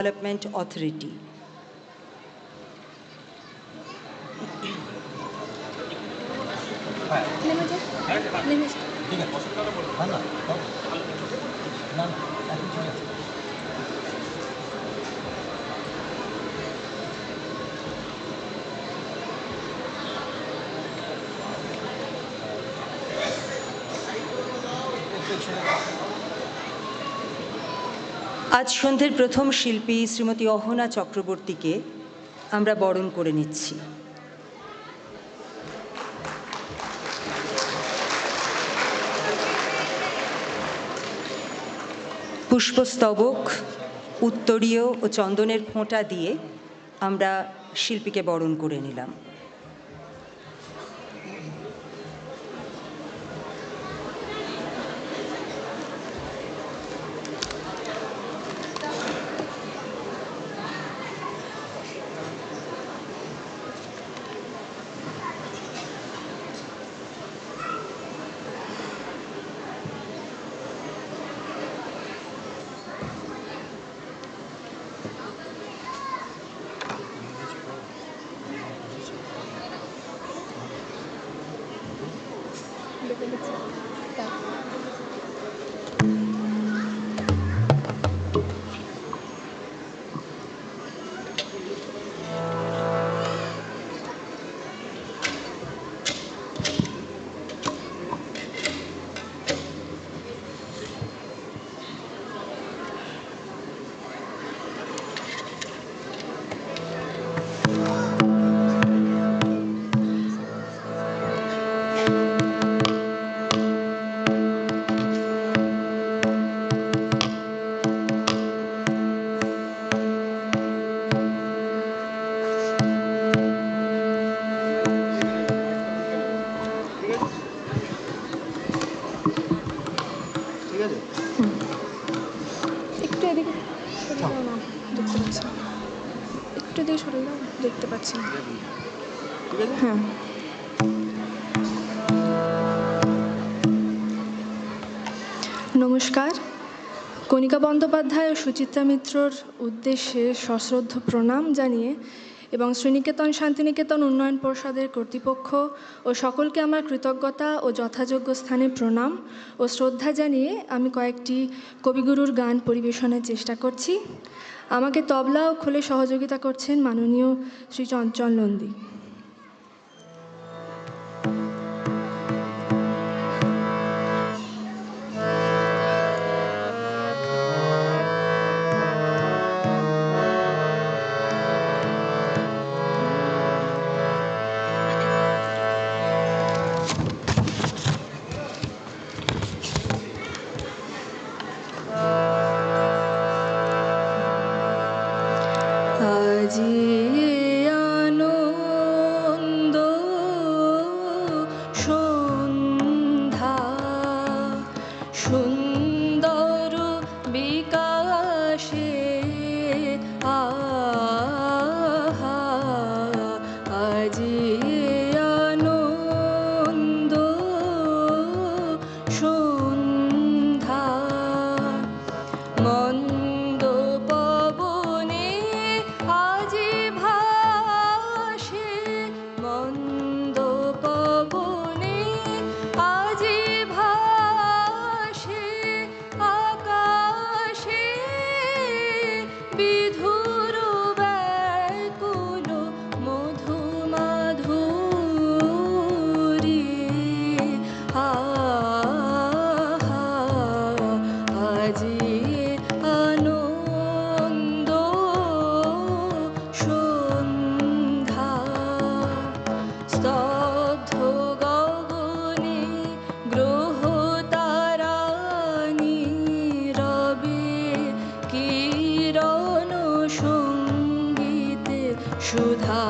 Development Authority. Thank you. আজ সন্ধ্যের প্রথম শিল্পী শ্রীমতী অহনা চক্রবর্তীকে আমরা বরণ করে নিচ্ছি। পুষ্পস্তবক, উত্তরীয় ও চন্দনের ফোঁটা দিয়ে আমরা শিল্পীকে বরণ করে নিলাম। 口。দেখতে পাচ্ছি হ্যাঁ। নমস্কার। কণিকা বন্দ্যোপাধ্যায় ও সুচিত্রা মিত্রর উদ্দেশ্যে সশ্রদ্ধ প্রণাম জানিয়ে এবং শ্রীনিকেতন শান্তিনিকেতন উন্নয়ন পরিষদের কর্তৃপক্ষ ও সকলকে আমার কৃতজ্ঞতা ও যথাযোগ্য স্থানে প্রণাম ও শ্রদ্ধা জানিয়ে আমি কয়েকটি কবিগুরুর গান পরিবেশনের চেষ্টা করছি। আমাকে তবলা ও খোলে সহযোগিতা করছেন মাননীয় শ্রী চঞ্চল নন্দী। 春 কিরণ সঙ্গীতে সুধা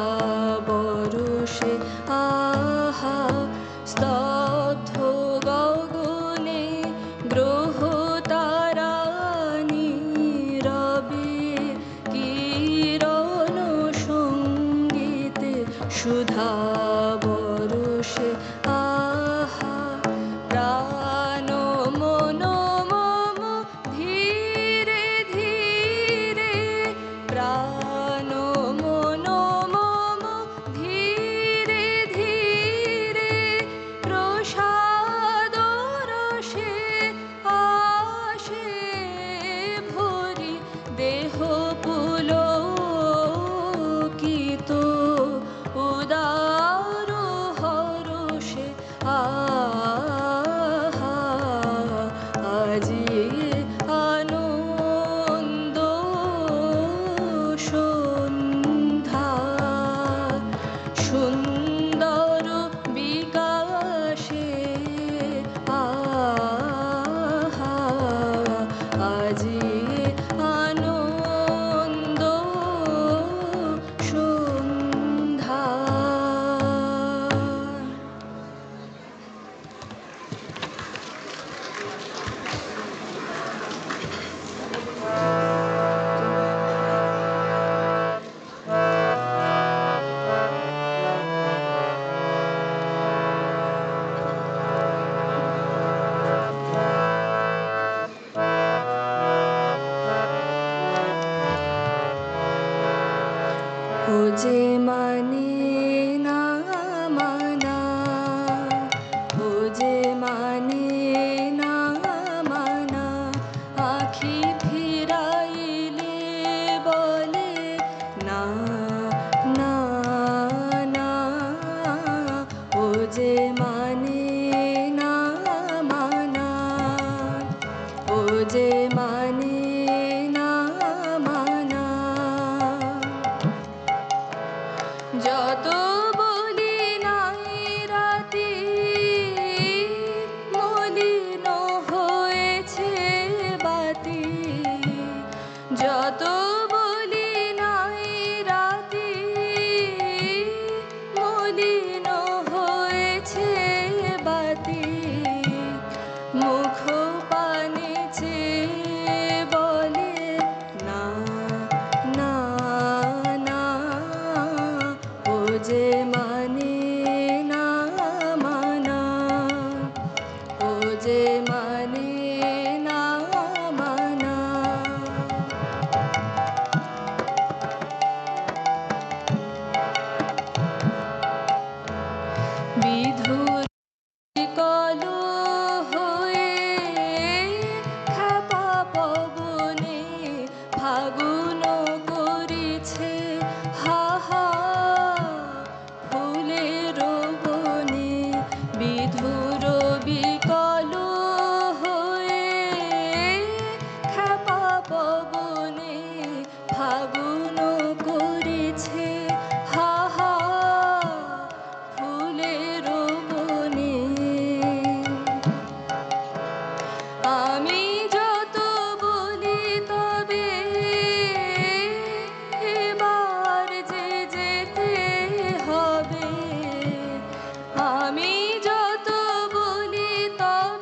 money.